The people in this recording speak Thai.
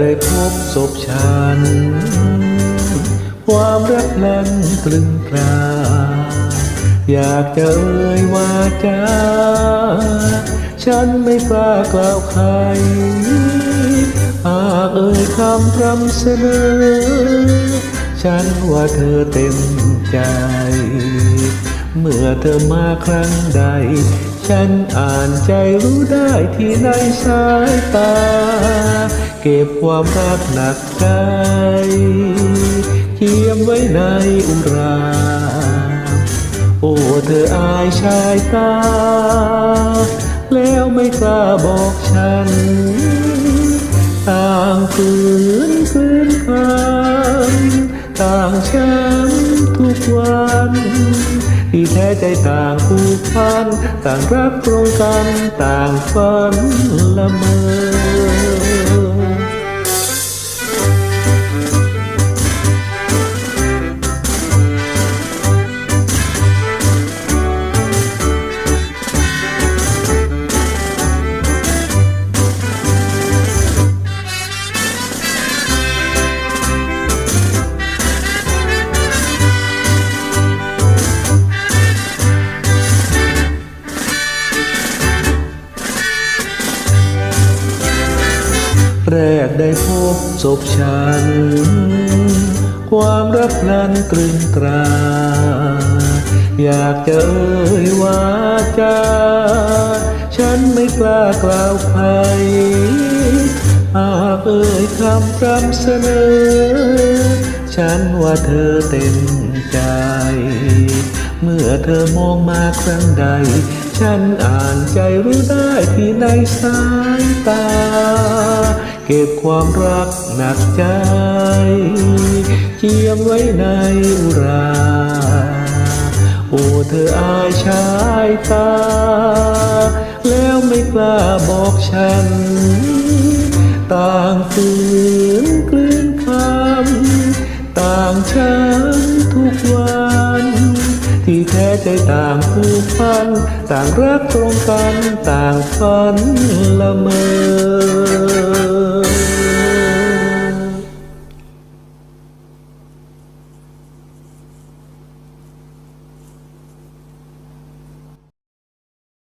ได้พบศพฉัน ความรักนั้นตรึงตรา อยากจะเอ่ยว่าจาฉันไม่กล้ากล่าวใคร หากเอ่ยคำพรำเสนอ ฉันว่าเธอเต็มใจ เมื่อเธอมาครั้งใด ฉันอ่านใจรู้ได้ที่ในสายตา เก็บความรักหนักใจเขียมไว้ในอุรา โอ้เธออายชายตา แล้วไม่กล้าบอกฉัน ต่างคืนคืนคำต่างช้ำทุกวัน ที่แท้ใจต่างผูกพัน ต่างรักตรงกัน ต่างฝันละเมอ แรกได้พบศพฉัน ความรักนั้นตรึงตรา อยากจะเอ่ยวาจา ฉันไม่กล้ากล่าวใคร หากเอ่ยคำพร่ำเสนอ ฉันว่าเธอเต็มใจ เมื่อเธอมองมาครั้งใด ฉันอ่านใจรู้ได้ที่ในสายตา เก็บความรักหนักใจเจียมไว้ในอุรา โอ้เธออายชายตา แล้วไม่กล้าบอกฉัน ต่างฝืนกลืนคำต่างช้ำทุกวัน แท้ใจต่างผูกพัน ต่างรักตรงกัน ต่างฝันละเมอ